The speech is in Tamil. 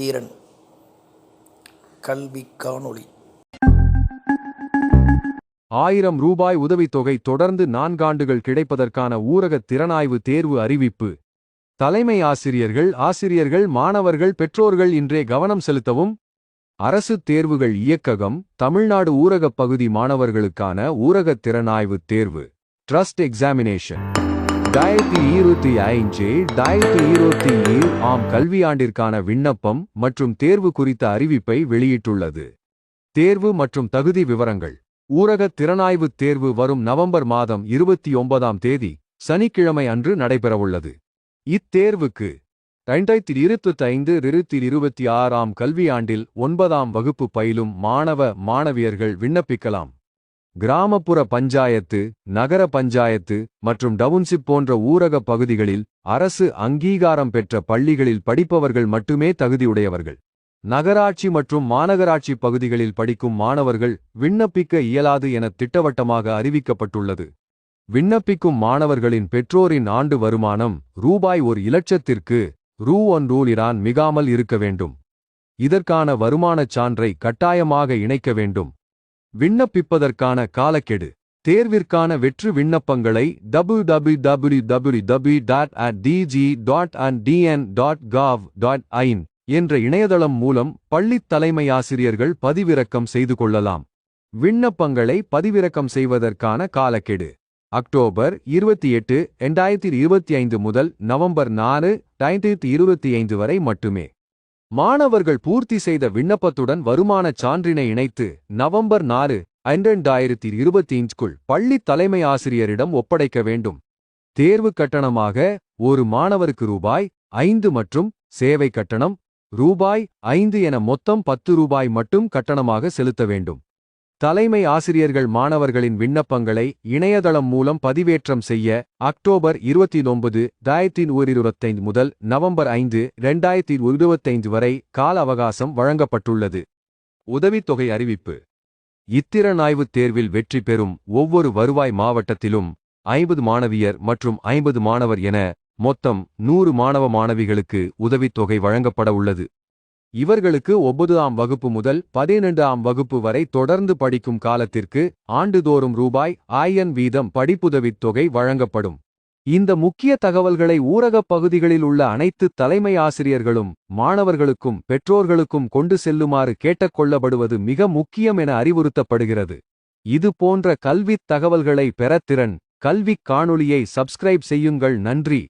தீரன். கல்வி காணொளி ஆயிரம் ரூபாய் உதவித்தொகை தொடர்ந்து நான்காண்டுகள் கிடைப்பதற்கான ஊரக திறனாய்வு தேர்வு அறிவிப்பு. தலைமை ஆசிரியர்கள் ஆசிரியர்கள் மாணவர்கள் பெற்றோர்கள் இன்றே கவனம் செலுத்தவும். அரசு தேர்வுகள் இயக்ககம் தமிழ்நாடு ஊரகப் பகுதி மாணவர்களுக்கான ஊரக திறனாய்வு தேர்வு. ட்ரஸ்ட் எக்ஸாமினேஷன் டாயிரத்தி இருபத்தி ஐந்து டாயிரத்தி இருபத்தி ஏழு ஆம் கல்வியாண்டிற்கான விண்ணப்பம் மற்றும் தேர்வு குறித்த அறிவிப்பை வெளியிட்டுள்ளது. தேர்வு மற்றும் தகுதி விவரங்கள். ஊரக திறனாய்வுத் தேர்வு வரும் நவம்பர் மாதம் இருபத்தி ஒன்பதாம் தேதி சனிக்கிழமை அன்று நடைபெறவுள்ளது. இத்தேர்வுக்கு இரண்டாயிரத்தி இருபத்தி ஐந்து இருபத்தி இருபத்தி ஆறாம் கல்வியாண்டில் ஒன்பதாம் வகுப்பு பயிலும் மாணவ மாணவியர்கள் விண்ணப்பிக்கலாம். கிராமப்புற பஞ்சாயத்து நகர பஞ்சாயத்து மற்றும் டவுன்ஷிப் போன்ற ஊரக பகுதிகளில் அரசு அங்கீகாரம் பெற்ற பள்ளிகளில் படிப்பவர்கள் மட்டுமே தகுதியுடையவர்கள். நகராட்சி மற்றும் மாநகராட்சி பகுதிகளில் படிக்கும் மாணவர்கள் விண்ணப்பிக்க இயலாது என திட்டவட்டமாக அறிவிக்கப்பட்டுள்ளது. விண்ணப்பிக்கும் மாணவர்களின் பெற்றோரின் ஆண்டு வருமானம் ரூபாய் ஒரு இலட்சத்திற்கு ரூ ஒன் ரூலிரான் மிகாமல் இருக்க வேண்டும். இதற்கான வருமானச் சான்றை கட்டாயமாக இணைக்க வேண்டும். விண்ணப்பிப்பதற்கான காலக்கெடு. தேர்விற்கான வெற்று விண்ணப்பங்களை W W W W W dot at DG dot and TN dot gov dot in என்ற இணையதளம் மூலம் பள்ளித் தலைமை ஆசிரியர்கள் பதிவிறக்கம் செய்து கொள்ளலாம். விண்ணப்பங்களை பதிவிறக்கம் செய்வதற்கான காலக்கெடு. அக்டோபர் இருபத்தி எட்டு இரண்டாயிரத்தி இருபத்தி ஐந்து முதல் நவம்பர் நாலு இரண்டாயிரத்தி இருபத்தி ஐந்து வரை மட்டுமே. மாணவர்கள் பூர்த்தி செய்த விண்ணப்பத்துடன் வருமானச் சான்றினை இணைத்து நவம்பர் நாலு ஐண்டாயிரத்தி இருபத்தி ஐந்துக்குள் பள்ளி தலைமை ஆசிரியரிடம் ஒப்படைக்க வேண்டும். தேர்வு கட்டணமாக ஒரு மாணவருக்கு ரூபாய் ஐந்து மற்றும் சேவை கட்டணம் ரூபாய் ஐந்து என மொத்தம் பத்து ரூபாய் மட்டும் கட்டணமாக செலுத்த வேண்டும். தலைமை ஆசிரியர்கள் மாணவர்களின் விண்ணப்பங்களை இணையதளம் மூலம் பதிவேற்றம் செய்ய அக்டோபர் இருபத்தி ஒன்பது தாயத்தின் ஓரிருபத்தைந்து முதல் நவம்பர் ஐந்து இரண்டாயிரத்தி இருபத்தைந்து வரை கால அவகாசம் வழங்கப்பட்டுள்ளது. உதவித்தொகை அறிவிப்பு. இத்திறனாய்வுத் தேர்வில் வெற்றி பெறும் ஒவ்வொரு வருவாய் மாவட்டத்திலும் ஐம்பது மாணவியர் மற்றும் ஐம்பது மாணவர் என மொத்தம் நூறு மாணவ மாணவிகளுக்கு உதவித்தொகை வழங்கப்பட உள்ளது. இவர்களுக்கு ஒன்பதாம் வகுப்பு முதல் பதினெண்டாம் வகுப்பு வரை தொடர்ந்து படிக்கும் காலத்திற்கு ஆண்டுதோறும் ரூபாய் ஆயன் வீதம் படிப்புதவித் தொகை வழங்கப்படும். இந்த முக்கிய தகவல்களை ஊரகப் பகுதிகளில் உள்ள அனைத்து தலைமை ஆசிரியர்களும் மாணவர்களுக்கும் பெற்றோர்களுக்கும் கொண்டு செல்லுமாறு கேட்டுக்கொள்ளப்படுவது மிக முக்கியம் என அறிவுறுத்தப்படுகிறது. இது போன்ற கல்வித் தகவல்களை பெற திறன் கல்விக் காணொளியை சப்ஸ்கிரைப் செய்யுங்கள். நன்றி.